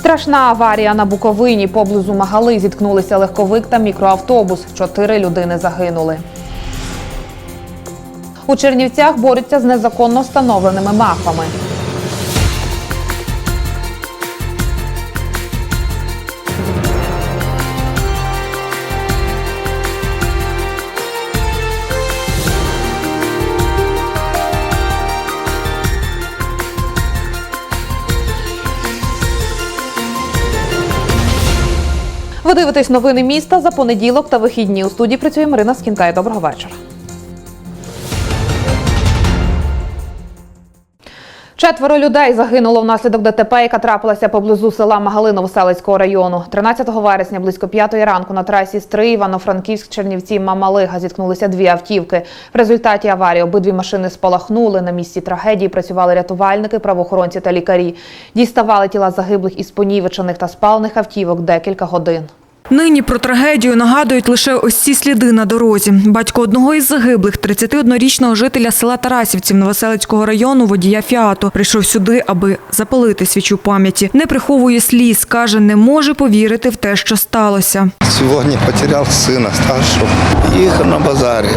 Страшна аварія на Буковині. Поблизу Магали зіткнулися легковик та мікроавтобус. Чотири людини загинули. У Чернівцях борються з незаконно встановленими мафами. Дивитесь новини міста за понеділок та вихідні. У студії працює Марина Скінтай. Доброго вечора. Четверо людей загинуло внаслідок ДТП, яка трапилася поблизу села Магалиново Селицького району. 13 вересня близько 5 ранку на трасі Стрий, Івано-Франківськ, Чернівці, Мамалига зіткнулися дві автівки. В результаті аварії обидві машини спалахнули. На місці трагедії працювали рятувальники, правоохоронці та лікарі. Діставали тіла загиблих із понівечених та спалених автівок декілька годин. Нині про трагедію нагадують лише ось ці сліди на дорозі. Батько одного із загиблих, 31-річного жителя села Тарасівців Новоселицького району, водія Фіату, прийшов сюди, аби запалити свічу пам'яті. Не приховує сліз, каже, не може повірити в те, що сталося. Сьогодні потеряв сина старшого. Їхав на базарі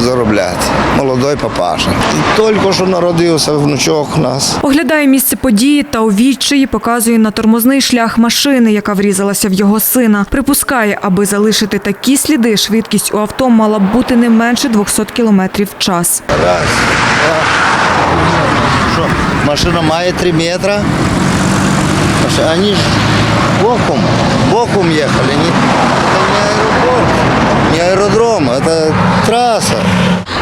заробляти. Молодой папаша. І тільки що народився внучок у нас. Оглядає місце події та у відчаї показує на тормозний шлях машини, яка врізалася в його сина. Припускає, аби залишити такі сліди, швидкість у авто мала б бути не менше 200 км в час. Раз. Що, машина має три метри. Машина- Вони ж боком, боком їхали. Це не аеропорт, не аеродром, це траса.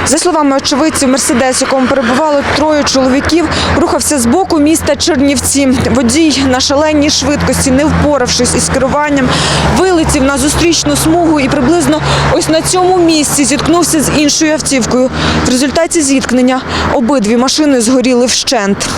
За словами очевидців, мерседес, якому перебувало троє чоловіків, рухався з боку міста Чернівці. Водій на шаленій швидкості, не впоравшись із керуванням, вилетів на зустрічну смугу і приблизно ось на цьому місці зіткнувся з іншою автівкою. В результаті зіткнення обидві машини згоріли вщент.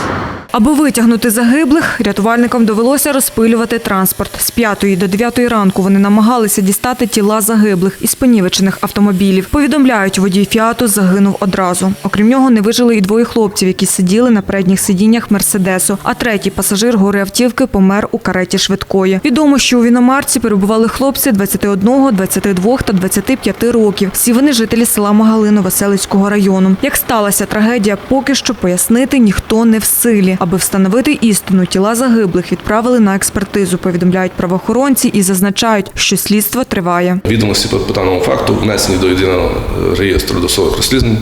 Аби витягнути загиблих, рятувальникам довелося розпилювати транспорт. З 5 до 9 ранку вони намагалися дістати тіла загиблих із понівечених автомобілів. Повідомляють, водій «Фіату» загинув одразу. Окрім нього, не вижили і двоє хлопців, які сиділи на передніх сидіннях «Мерседесу», а третій пасажир гори автівки помер у кареті швидкої. Відомо, що у Віномарці перебували хлопці 21, 22 та 25 років. Всі вони жителі села Магалино Веселицького району. Як сталася трагедія, поки що пояснити ніхто не в силі. Аби встановити істину, тіла загиблих відправили на експертизу, повідомляють правоохоронці і зазначають, що слідство триває. Відомості по даному факту внесені до єдиного реєстру досудових розслідувань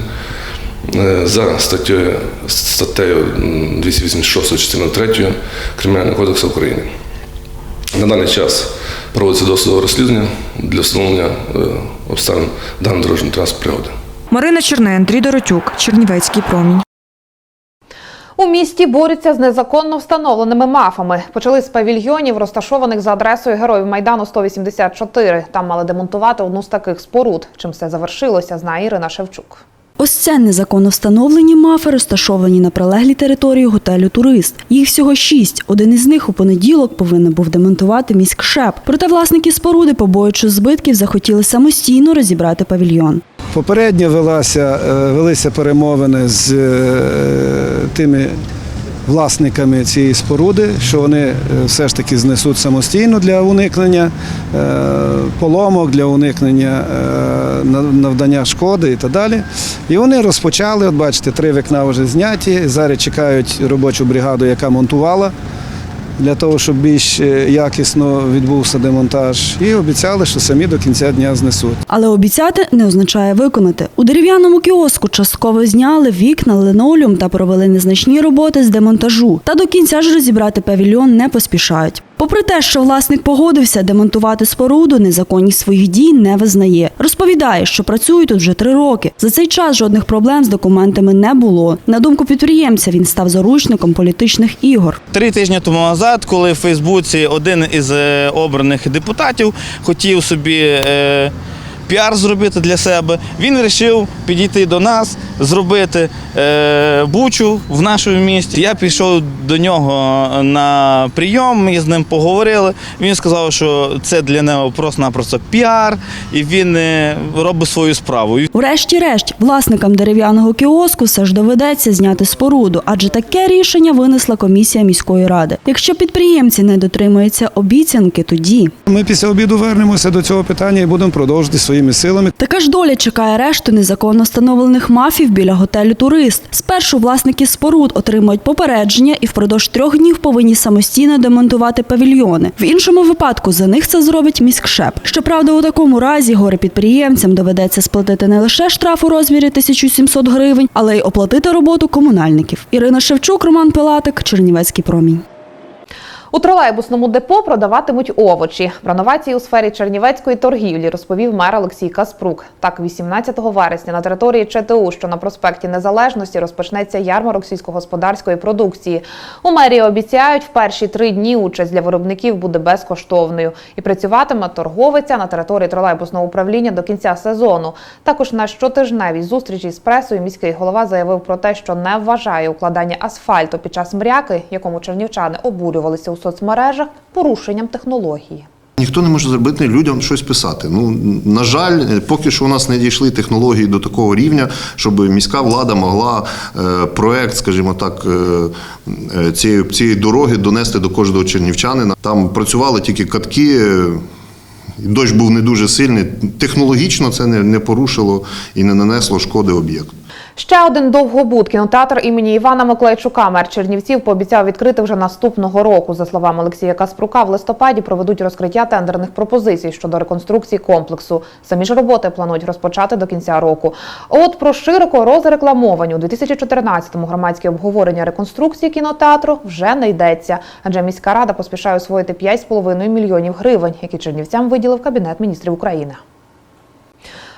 е, за статтею, статтею м, 286 частиною 3 Кримінального кодексу України. На даний час проводиться досудове розслідування для встановлення е, обставин даної дорожньої транспортної пригоди. Марина Черне, Андрій Доротюк, Чернівецький промінь. У місті борються з незаконно встановленими мафами. Почали з павільйонів, розташованих за адресою Героїв Майдану 184. Там мали демонтувати одну з таких споруд. Чим все завершилося, знає Ірина Шевчук. Ось це незаконно встановлені мафи, розташовані на прилеглій території готелю Турист. Їх всього шість. Один із них у понеділок повинен був демонтувати міськшеп. Проте власники споруди, побоюючи збитків, захотіли самостійно розібрати павільйон. Попередньо велася, е, велися перемовини з е, тими власниками цієї споруди, що вони е, все ж таки знесуть самостійно для уникнення е, поломок, для уникнення е, на- навдання шкоди і так далі. І вони розпочали, от бачите, три вікна вже зняті. Зараз чекають робочу бригаду, яка монтувала. Для того, щоб більш е, якісно відбувся демонтаж, і обіцяли, що самі до кінця дня знесуть. Але обіцяти не означає виконати. У дерев'яному кіоску частково зняли вікна, линолеум та провели незначні роботи з демонтажу. Та до кінця ж розібрати павільйон не поспішають. Попри те, що власник погодився демонтувати споруду, незаконність своїх дій не визнає. Розповідає, що працює тут вже три роки. За цей час жодних проблем з документами не було. На думку підприємця, він став заручником політичних ігор. Три тижні тому назад, коли в Фейсбуці один із е, обраних депутатів хотів собі е, піар зробити для себе. Він вирішив підійти до нас, зробити е, бучу в нашому місті. Я пішов до нього на прийом, ми з ним поговорили. Він сказав, що це для нього просто-напросто піар, і він е, робить свою справу. Врешті-решт, власникам дерев'яного кіоску все ж доведеться зняти споруду, адже таке рішення винесла комісія міської ради. Якщо підприємці не дотримуються обіцянки, тоді Ми після обіду вернемося до цього питання і будемо продовжити своїми силами. така ж доля чекає решту незаконно встановлених мафів біля готелю Турист. Спершу власники споруд отримують попередження і впродовж трьох днів повинні самостійно демонтувати павільйони. В іншому випадку за них це зробить міськшеп. Щоправда, у такому разі горе підприємцям доведеться сплатити не лише штраф у розмірі 1700 гривень, але й оплатити роботу комунальників. Ірина Шевчук, Роман Пилатик, Чернівецький промінь. У тролейбусному депо продаватимуть овочі. Про новації у сфері чернівецької торгівлі розповів мер Олексій Каспрук. Так, 18 вересня на території ЧТУ, що на проспекті Незалежності, розпочнеться ярмарок сільськогосподарської продукції. У мерії обіцяють, в перші три дні участь для виробників буде безкоштовною і працюватиме торговиця на території тролейбусного управління до кінця сезону. Також на щотижневій зустрічі з пресою міський голова заявив про те, що не вважає укладання асфальту під час мряки, якому чернівчани обурювалися у соцмережах, порушенням технології. Ніхто не може зробити людям щось писати. Ну на жаль, поки що у нас не дійшли технології до такого рівня, щоб міська влада могла е, проект, скажімо так, е, е, цієї, цієї дороги донести до кожного чернівчанина. Там працювали тільки катки. Дощ був не дуже сильний. Технологічно це не порушило і не нанесло шкоди об'єкту. Ще один довгобуд кінотеатр імені Івана Миколайчука. Мер Чернівців пообіцяв відкрити вже наступного року. За словами Олексія Каспрука, в листопаді проведуть розкриття тендерних пропозицій щодо реконструкції комплексу. Самі ж роботи планують розпочати до кінця року. От про широко розрекламовані у 2014-му громадські обговорення реконструкції кінотеатру вже не йдеться, адже міська рада поспішає освоїти 5,5 мільйонів гривень, які чернівцям виділив Кабінет міністрів України.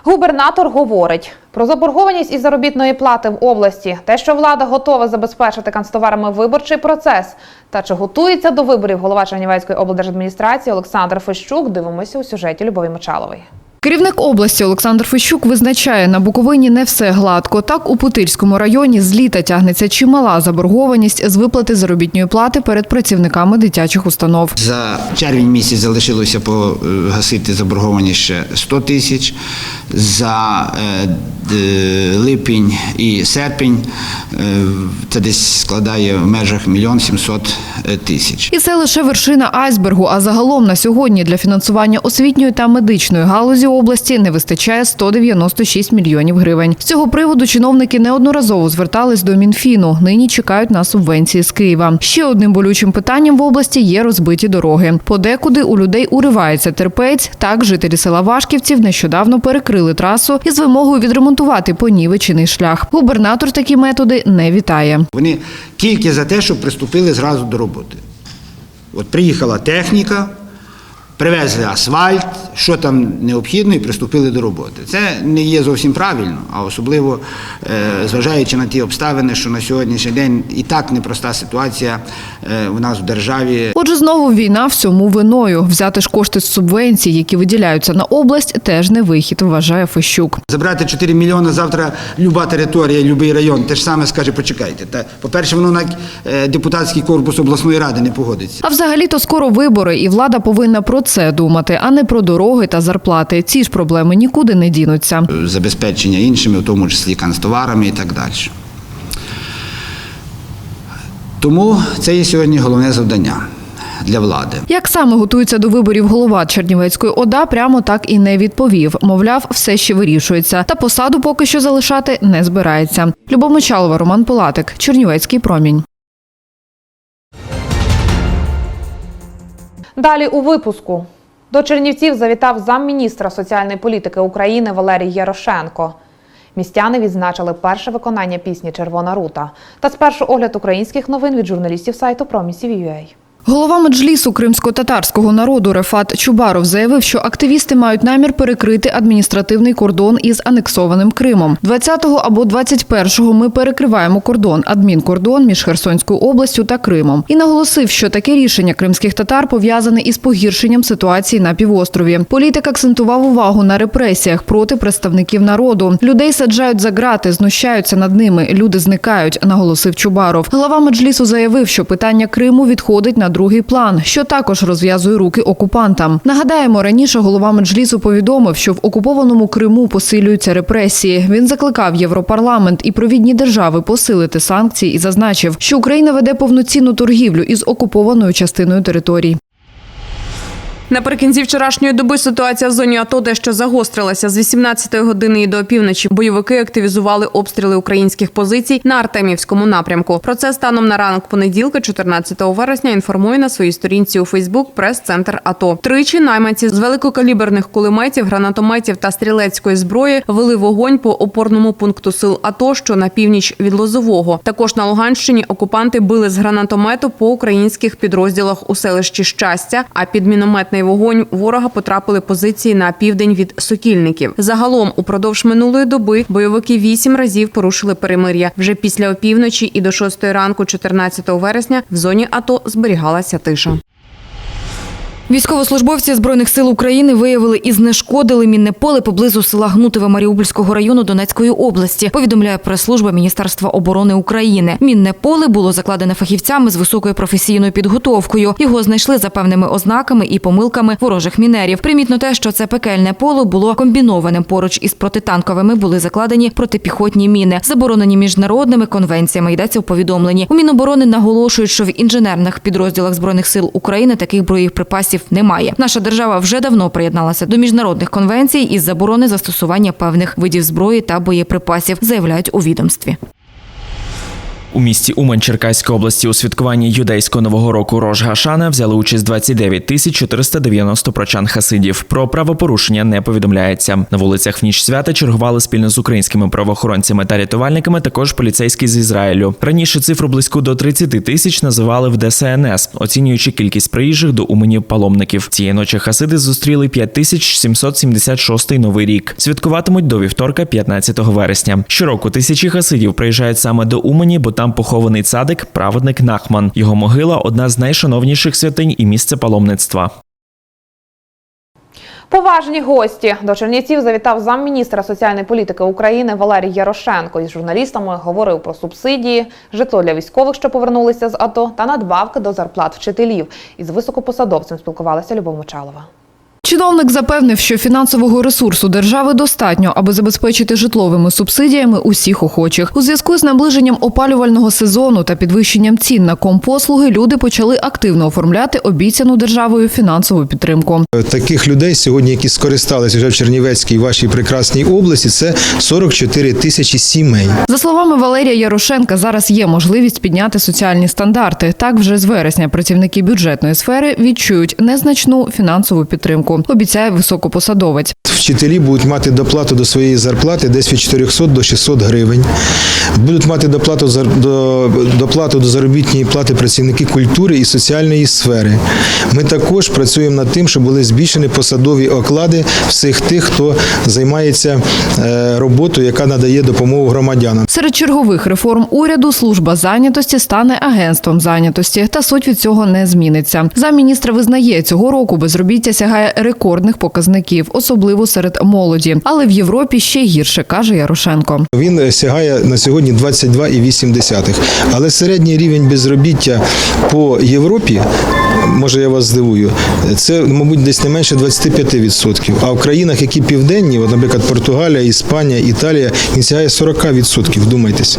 Губернатор говорить про заборгованість із заробітної плати в області, те, що влада готова забезпечити канцтоварами виборчий процес, та чи готується до виборів голова Чернівецької облдержадміністрації Олександр Фещук. Дивимося у сюжеті Любові Мочалової. Керівник області Олександр Фещук визначає, на Буковині не все гладко. Так, у Путильському районі з літа тягнеться чимала заборгованість з виплати заробітної плати перед працівниками дитячих установ. За червень місяць залишилося погасити заборгованість ще 100 тисяч. За е, липень і серпень е, це десь складає в межах мільйон сімсот е, тисяч. І це лише вершина айсбергу. А загалом на сьогодні для фінансування освітньої та медичної галузі області не вистачає 196 мільйонів гривень. З цього приводу чиновники неодноразово звертались до Мінфіну. Нині чекають на субвенції з Києва. Ще одним болючим питанням в області є розбиті дороги. Подекуди у людей уривається терпець. Так жителі села Вашківців нещодавно перекрили трасу із вимогою відремонтувати понівечений шлях. Губернатор такі методи не вітає. Вони тільки за те, щоб приступили зразу до роботи. От приїхала техніка, привезли асфальт, що там необхідно, і приступили до роботи. Це не є зовсім правильно, а особливо е, зважаючи на ті обставини, що на сьогоднішній день і так непроста ситуація е, у нас в державі. Отже, знову війна всьому виною. Взяти ж кошти з субвенцій, які виділяються на область, теж не вихід, вважає Фещук. Забрати 4 мільйони завтра люба територія, любий район, те ж саме скаже, почекайте. Та, по-перше, воно на е, депутатський корпус обласної ради не погодиться. А взагалі-то скоро вибори, і влада повинна про це думати, а не про дороги та зарплати. Ці ж проблеми нікуди не дінуться. забезпечення іншими, в тому числі канцтоварами і так далі. Тому це є сьогодні головне завдання для влади. Як саме готується до виборів голова Чернівецької ОДА, прямо так і не відповів. Мовляв, все ще вирішується. Та посаду поки що залишати не збирається. Любов Мочалова, Роман Пилатик, Чернівецький промінь. Далі у випуску. До Чернівців завітав замміністра соціальної політики України Валерій Ярошенко. Містяни відзначили перше виконання пісні Червона рута. Та спершу огляд українських новин від журналістів сайту Промісів.ua. Голова меджлісу кримсько-татарського народу Рефат Чубаров заявив, що активісти мають намір перекрити адміністративний кордон із анексованим Кримом. 20-го або 21-го ми перекриваємо кордон, адмінкордон між Херсонською областю та Кримом. І наголосив, що таке рішення кримських татар пов'язане із погіршенням ситуації на півострові. Політик акцентував увагу на репресіях проти представників народу. Людей саджають за грати, знущаються над ними. Люди зникають, наголосив Чубаров. Глава меджлісу заявив, що питання Криму відходить на другий план, що також розв'язує руки окупантам. Нагадаємо, раніше голова меджлісу повідомив, що в окупованому Криму посилюються репресії. Він закликав Європарламент і провідні держави посилити санкції і зазначив, що Україна веде повноцінну торгівлю із окупованою частиною територій. Наприкінці вчорашньої доби ситуація в зоні АТО дещо загострилася. З 18-ї години і до опівночі бойовики активізували обстріли українських позицій на Артемівському напрямку. Про це станом на ранок понеділка, 14 вересня, інформує на своїй сторінці у Фейсбук прес-центр АТО. Тричі найманці з великокаліберних кулеметів, гранатометів та стрілецької зброї вели вогонь по опорному пункту сил АТО, що на північ від Лозового. Також на Луганщині окупанти били з гранатомету по українських підрозділах у селищі Щастя. А під мінометний вогонь ворога потрапили позиції на південь від Сокільників. Загалом, упродовж минулої доби бойовики вісім разів порушили перемир'я. Вже після опівночі і до шостої ранку, 14 вересня, в зоні АТО зберігалася тиша. Військовослужбовці Збройних сил України виявили і знешкодили мінне поле поблизу села Гнутове Маріупольського району Донецької області. Повідомляє прес-служба Міністерства оборони України. Мінне поле було закладене фахівцями з високою професійною підготовкою. Його знайшли за певними ознаками і помилками ворожих мінерів. Примітно те, що це пекельне поле було комбінованим. Поруч із протитанковими були закладені протипіхотні міни, заборонені міжнародними конвенціями. Йдеться в повідомленні. У Міноборони наголошують, що в інженерних підрозділах збройних сил України таких боєприпасів немає. Наша держава вже давно приєдналася до міжнародних конвенцій із заборони застосування певних видів зброї та боєприпасів, заявляють у відомстві. У місті Умань Черкаської області у святкуванні юдейського нового року Рож Гашана взяли участь 29 тисяч 490 прочан хасидів. Про правопорушення не повідомляється. На вулицях в ніч свята чергували спільно з українськими правоохоронцями та рятувальниками. Також поліцейські з Ізраїлю. Раніше цифру близько до 30 тисяч називали в ДСНС, оцінюючи кількість приїжджих до Уманів паломників. Цієї ночі хасиди зустріли 5776 новий рік. Святкуватимуть до вівторка, 15 вересня. Щороку тисячі хасидів приїжджають саме до Умані, бо там похований цадик, праведник Нахман. Його могила одна з найшановніших святинь і місце паломництва. Поважні гості до Чернівців завітав замміністра соціальної політики України Валерій Ярошенко. Із журналістами говорив про субсидії, житло для військових, що повернулися з АТО, та надбавки до зарплат вчителів. Із високопосадовцем спілкувалася Любов Мочалова. Чиновник запевнив, що фінансового ресурсу держави достатньо, аби забезпечити житловими субсидіями усіх охочих. У зв'язку з наближенням опалювального сезону та підвищенням цін на компослуги люди почали активно оформляти обіцяну державою фінансову підтримку. Таких людей сьогодні, які скористалися вже в Чернівецькій вашій прекрасній області, це 44 тисячі сімей. За словами Валерія Ярошенка, зараз є можливість підняти соціальні стандарти. Так, вже з вересня працівники бюджетної сфери відчують незначну фінансову підтримку. Обіцяє високопосадовець. Вчителі будуть мати доплату до своєї зарплати десь від 400 до 600 гривень. Будуть мати доплату до, доплату до заробітної плати працівники культури і соціальної сфери. Ми також працюємо над тим, щоб були збільшені посадові оклади всіх тих, хто займається е, роботою, яка надає допомогу громадянам. Серед чергових реформ уряду служба зайнятості стане агентством зайнятості, та суть від цього не зміниться. Замміністра визнає, цього року безробіття сягає рекордних показників, особливо молоді. Але в Європі ще гірше, каже Ярошенко. Він сягає на сьогодні 22,8. Але середній рівень безробіття по Європі, може я вас здивую, це, мабуть, десь не менше 25%. А в країнах, які південні, от, наприклад, Португалія, Іспанія, Італія, він сягає 40%, вдумайтесь.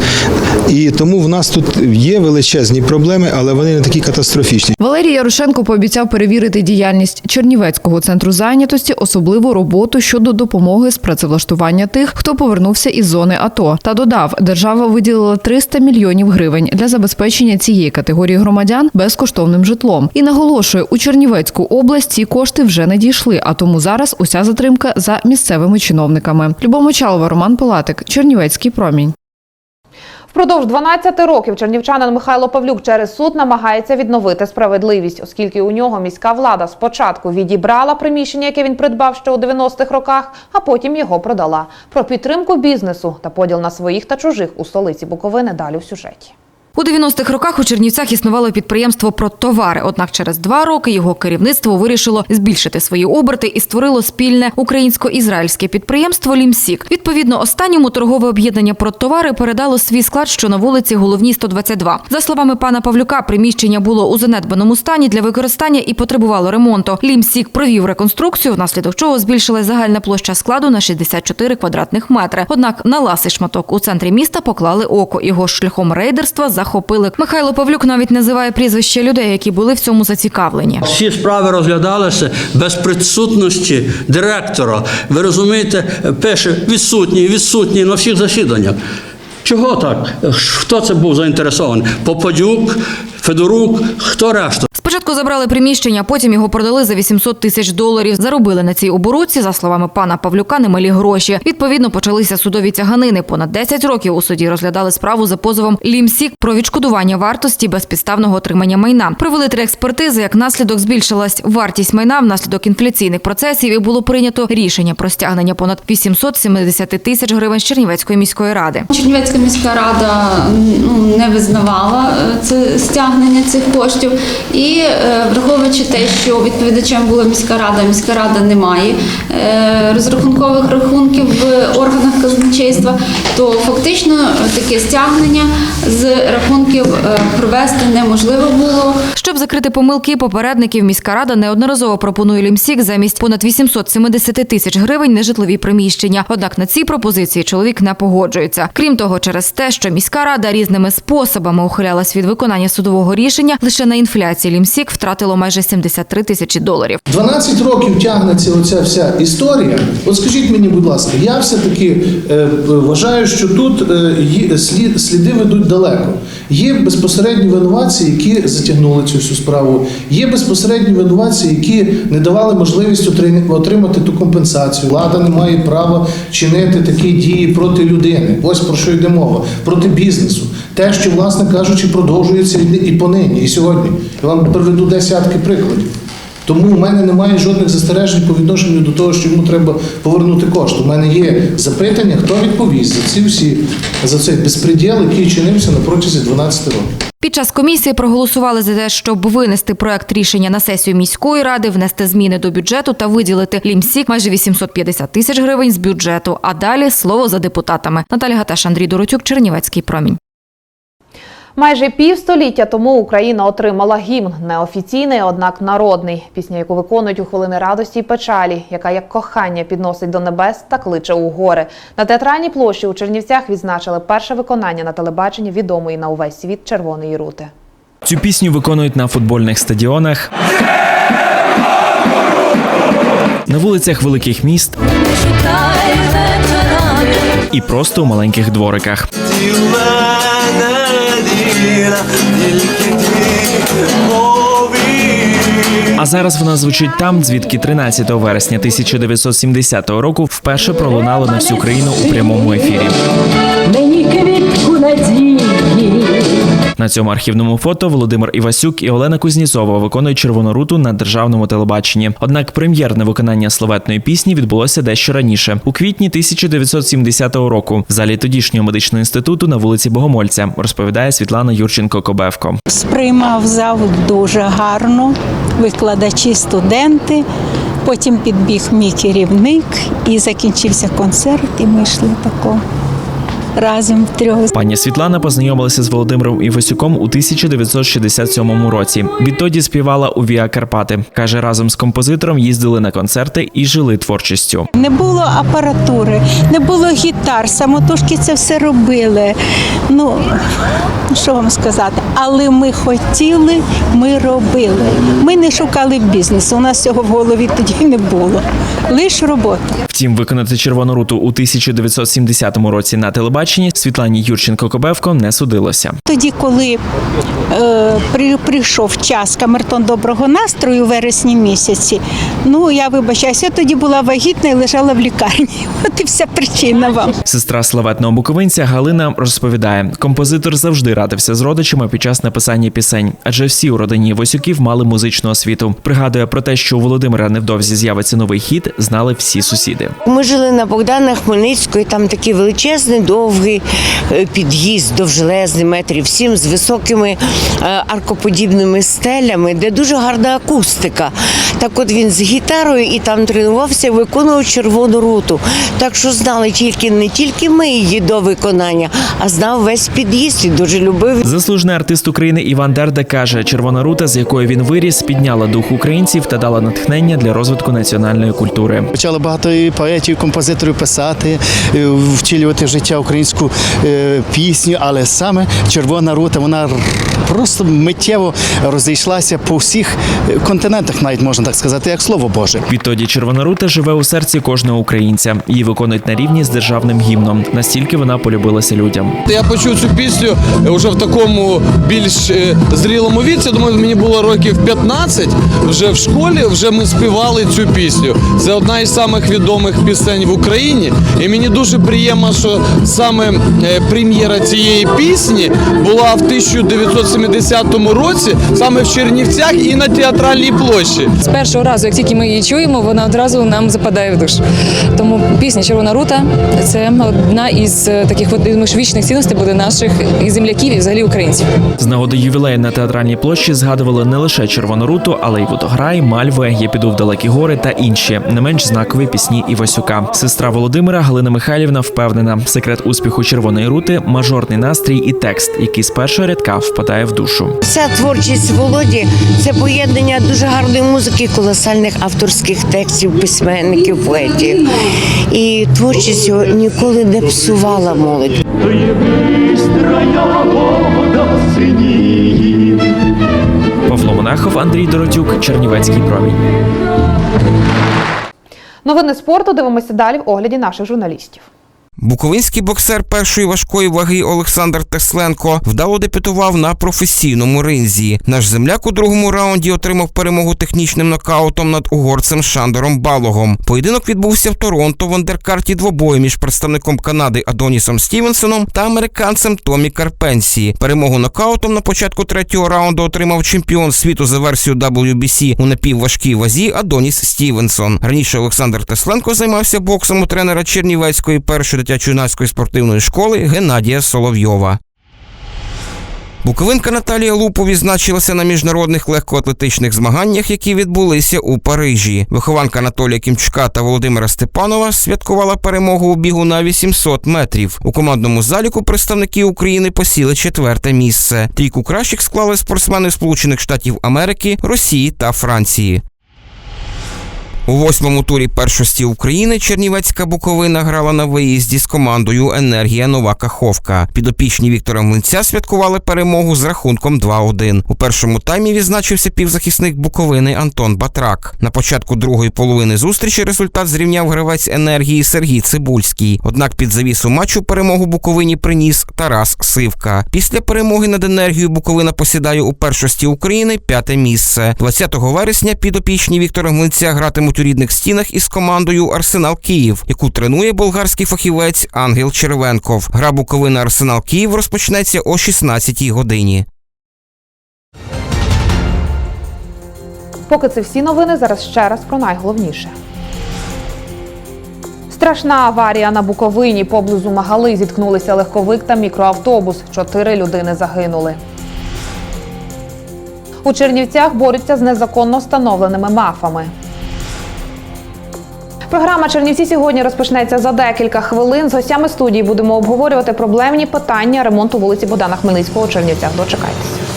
І тому в нас тут є величезні проблеми, але вони не такі катастрофічні. Валерій Ярошенко пообіцяв перевірити діяльність Чернівецького центру зайнятості, особливо роботу щодо допомоги з працевлаштування тих, хто повернувся із зони АТО. Та додав, держава виділила 300 мільйонів гривень для забезпечення цієї категорії громадян безкоштовним житлом. І наголошує, у Чернівецьку область ці кошти вже не дійшли, а тому зараз уся затримка за місцевими чиновниками. Любов Мочалова, Роман Пилатик, Чернівецький промінь. Впродовж 12 років чернівчанин Михайло Павлюк через суд намагається відновити справедливість, оскільки у нього міська влада спочатку відібрала приміщення, яке він придбав ще у 90-х роках, а потім його продала. Про підтримку бізнесу та поділ на своїх та чужих у столиці Буковини далі в сюжеті. У 90-х роках у Чернівцях існувало підприємство «Продтовари», однак через два роки його керівництво вирішило збільшити свої оберти і створило спільне українсько-ізраїльське підприємство «Лімсік». Відповідно, останньому торгове об'єднання «Продтовари» передало свій склад, що на вулиці Головній 122. За словами пана Павлюка, приміщення було у занедбаному стані для використання і потребувало ремонту. «Лімсік» провів реконструкцію, внаслідок чого збільшилась загальна площа складу на 64 квадратних метри. Однак на ласий шматок у центрі міста поклали око. Його шляхом рейдерства захопили. Михайло Павлюк навіть називає прізвища людей, які були в цьому зацікавлені. Всі справи розглядалися без присутності директора. Ви розумієте, пише відсутній, відсутній на всіх засіданнях. Чого так? Хто це був заінтересований? Попадюк, Федорук, хто решта? Спочатку забрали приміщення, потім його продали за 800 тисяч доларів. Заробили на цій оборудці, за словами пана Павлюка, немалі гроші. Відповідно, почалися судові тяганини. Понад 10 років у суді розглядали справу за позовом Лімсік про відшкодування вартості безпідставного отримання майна. Провели три експертизи. Як наслідок збільшилась вартість майна внаслідок інфляційних процесів і було прийнято рішення про стягнення понад 870 тисяч гривень з Чернівецької міської ради. Чернівецька міська рада ну, не визнавала е, це стягнення цих коштів. І е, враховуючи те, що відповідачем була міська рада, міська рада не має е, розрахункових рахунків в органах казначейства, то фактично таке стягнення з рахунків е, провести неможливо було. Щоб закрити помилки попередників, міська рада неодноразово пропонує Лімсік замість понад 870 тисяч гривень нежитлові приміщення. Однак на ці пропозиції чоловік не погоджується. Крім того, через те, що міська рада різними способами ухилялась від виконання судового рішення, лише на інфляції Лімсік втратило майже 73 тисячі доларів. 12 років тягнеться оця вся історія. От скажіть мені, будь ласка, я все-таки е, вважаю, що тут е, слід, сліди ведуть далеко. Є безпосередні винуватці, які затягнули цю всю справу. Є безпосередні винуватці, які не давали можливість отримати ту компенсацію. Влада не має права чинити такі дії проти людини. Ось про що йде мова, проти бізнесу. Те, що, власне кажучи, продовжується і понині, і сьогодні. Я вам приведу десятки прикладів. Тому в мене немає жодних застережень по відношенню до того, що йому треба повернути кошти. У мене є запитання, хто відповість за ці всі за цей безпреділ, який чинився на протязі 12 років. Під час комісії проголосували за те, щоб винести проект рішення на сесію міської ради, внести зміни до бюджету та виділити Лімсік майже 850 тисяч гривень з бюджету. А далі слово за депутатами. Наталя Гаташ, Андрій Доротюк, Чернівецький промінь. Майже півстоліття тому Україна отримала гімн неофіційний, однак народний. Пісня, яку виконують у хвилини радості й печалі, яка як кохання підносить до небес та кличе у гори. На театральній площі у Чернівцях відзначили перше виконання на телебаченні відомої на увесь світ червоної рути. Цю пісню виконують на футбольних стадіонах, на вулицях великих міст і просто у маленьких двориках. А зараз вона звучить там, звідки 13 вересня 1970 року вперше пролунало на всю країну у прямому ефірі. Мені квітку надії. На цьому архівному фото Володимир Івасюк і Олена Кузнєцова виконують червону руту на державному телебаченні. Однак прем'єрне виконання славетної пісні відбулося дещо раніше, у квітні 1970 року, в залі тодішнього медичного інституту на вулиці Богомольця, розповідає Світлана Юрченко-Кобевко. Сприймав зал дуже гарно, викладачі, студенти. Потім підбіг мій керівник і закінчився концерт, і ми йшли тако разом трьох. Пані Світлана познайомилася з Володимиром Івасюком у 1967 році. Відтоді співала у Віа Карпати. каже, разом з композитором їздили на концерти і жили творчістю. Не було апаратури, не було гітар, самотужки це все робили. Ну що вам сказати? Але ми хотіли, ми робили. Ми не шукали бізнесу. У нас цього в голові тоді не було. Лише робота. Втім, виконати червону руту у 1970 році на телебаченні Світлані Юрченко-Кобевко не судилося. Тоді, коли е, при, прийшов час камертон доброго настрою у вересні місяці, ну я вибачаюся, я тоді була вагітна і лежала в лікарні. От і вся причина вам. Сестра славетного буковинця Галина розповідає, композитор завжди радився з родичами під час написання пісень, адже всі у родині Васюків мали музичну освіту. Пригадує про те, що у Володимира невдовзі з'явиться новий хіт, знали всі сусіди. Ми жили на Богдана Хмельницької, там такий величезний, довгий е, під'їзд, довжелезний метрів сім з високими е, аркоподібними стелями, де дуже гарна акустика. Так от він з гітарою і там тренувався, виконував червону руту. Так що знали тільки не тільки ми її до виконання, а знав весь під'їзд і дуже любив. Заслужений артист України Іван Дерда каже, червона рута, з якою він виріс, підняла дух українців та дала натхнення для розвитку національної культури. Почали багато і поетів, композиторів писати, е, втілювати в життя українську е, пісню, але саме червона рута вона просто миттєво розійшлася по всіх е, континентах, навіть можна так сказати, як слово Боже. Відтоді червона рута живе у серці кожного українця. Її виконують на рівні з державним гімном. Настільки вона полюбилася людям. Я почув цю пісню вже в такому більш е, зрілому віці. Думаю, мені було років 15. Вже в школі вже ми співали цю пісню. Це одна із самих відомих пісень в Україні. І мені дуже приємно, що саме е, прем'єра цієї пісні була в 1970 році, саме в Чернівцях і на театральній площі. Першого разу, як тільки ми її чуємо, вона одразу нам западає в душу. Тому пісня Червона рута це одна із е, таких от, вічних цінностей буде наших і земляків, і взагалі українців. З нагоди ювілею на театральній площі згадували не лише червону руту, але й водограй, мальви, я піду в далекі гори та інші не менш знакові пісні Івасюка. Сестра Володимира Галина Михайлівна впевнена, секрет успіху червоної рути мажорний настрій і текст, який з першого рядка впадає в душу. Вся творчість Володі це поєднання дуже гарної музики, колосальних авторських текстів, письменників, поетів. І творчість його ніколи не псувала молодь. Павло Монахов, Андрій Доротюк, Чернівецький промінь. Новини спорту дивимося далі в огляді наших журналістів. Буковинський боксер першої важкої ваги Олександр Тесленко вдало дебютував на професійному ринзі. Наш земляк у другому раунді отримав перемогу технічним нокаутом над угорцем Шандором Балогом. Поєдинок відбувся в Торонто в андеркарті двобою між представником Канади Адонісом Стівенсоном та американцем Томі Карпенсі. Перемогу нокаутом на початку третього раунду отримав чемпіон світу за версією WBC у напівважкій вазі Адоніс Стівенсон. Раніше Олександр Тесленко займався боксом у тренера Чернівецької першої дитячо-юнацької спортивної школи Геннадія Соловйова. Буковинка Наталія Лупо відзначилася на міжнародних легкоатлетичних змаганнях, які відбулися у Парижі. Вихованка Анатолія Кімчука та Володимира Степанова святкувала перемогу у бігу на 800 метрів. У командному заліку представники України посіли четверте місце. Трійку кращих склали спортсмени Сполучених Штатів Америки, Росії та Франції. У восьмому турі першості України Чернівецька Буковина грала на виїзді з командою Енергія Нова Каховка. Підопічні Віктора Млинця святкували перемогу з рахунком 2-1. У першому таймі відзначився півзахисник Буковини Антон Батрак. На початку другої половини зустрічі результат зрівняв гравець енергії Сергій Цибульський. Однак під завісу матчу перемогу Буковині приніс Тарас Сивка. Після перемоги над енергією Буковина посідає у першості України п'яте місце. 20 вересня підопічні Віктора Млинця гратимуть у рідних стінах із командою Арсенал Київ, яку тренує болгарський фахівець Ангел Червенков. Гра Буковина Арсенал Київ розпочнеться о 16-й годині. Поки це всі новини, зараз ще раз про найголовніше. Страшна аварія на Буковині поблизу Магали зіткнулися легковик та мікроавтобус. Чотири людини загинули. У Чернівцях борються з незаконно встановленими мафами. Програма Чернівці сьогодні розпочнеться за декілька хвилин. З гостями студії будемо обговорювати проблемні питання ремонту вулиці Богдана Хмельницького у Чернівцях. Дочекайтеся.